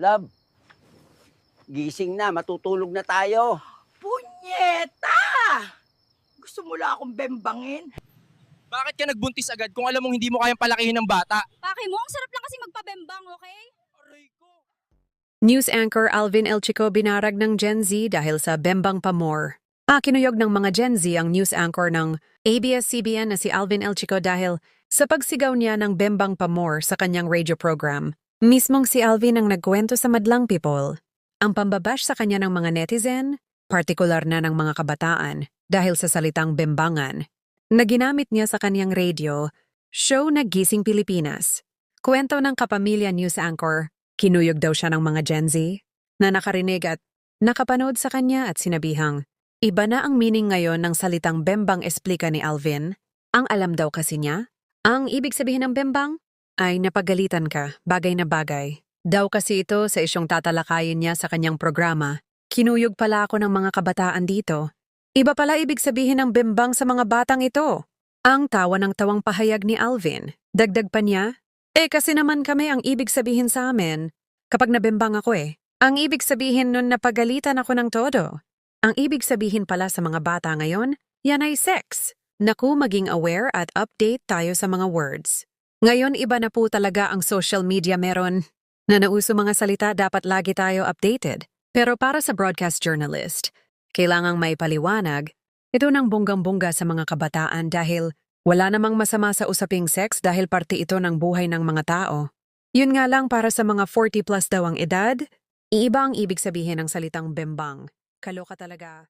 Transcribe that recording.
Love, gising na, matutulog na tayo. Punyeta! Gusto mo lang akong bembangin? Bakit ka nagbuntis agad kung alam mong hindi mo kayang palakihin ng bata? Paki mo, ang sarap lang kasi magpabembang, okay? Aray ko. News anchor Alvin Elchico binarag ng Gen Z dahil sa Bembang Pamor. Ah, kinuyog ng mga Gen Z ang news anchor ng ABS-CBN na si Alvin Elchico dahil sa pagsigaw niya ng Bembang Pamor sa kanyang radio program. Mismong si Alvin ang nagkwento sa Madlang People. Ang pambabash sa kanya ng mga netizen, partikular na ng mga kabataan, dahil sa salitang bembangan, na ginamit niya sa kanyang radio, show na Gising Pilipinas. Kwento ng kapamilya news anchor Kinuyog daw siya ng mga Gen Z na nakarinig at nakapanood sa kanya at sinabihang, iba na ang meaning ngayon ng salitang bembang esplika ni Alvin. Ang alam daw kasi niya, ang ibig sabihin ng bembang ay napagalitan ka, bagay na bagay. Daw kasi ito sa isyong tatalakayin niya sa kanyang programa. Kinuyog pala ako ng mga kabataan dito. Iba pala ibig sabihin ng bembang sa mga batang ito. Ang tawa ng tawang pahayag ni Alvin. Dagdag pa niya, eh kasi naman kami ang ibig sabihin sa amin. Kapag nabembang ako eh. Ang ibig sabihin nun napagalitan ako ng todo. Ang ibig sabihin pala sa mga bata ngayon, yan ay sex. Naku, maging aware at update tayo sa mga words. Ngayon iba na po talaga ang social media meron. Na nauso mga salita dapat lagi tayo updated. Pero para sa broadcast journalist, kailangang may paliwanag, ito ng bonggang-bongga sa mga kabataan dahil wala namang masama sa usaping sex dahil parte ito ng buhay ng mga tao. Yun nga lang para sa mga 40 plus daw ang edad, iiba ang ibig sabihin ng salitang bembang. Kaloka talaga.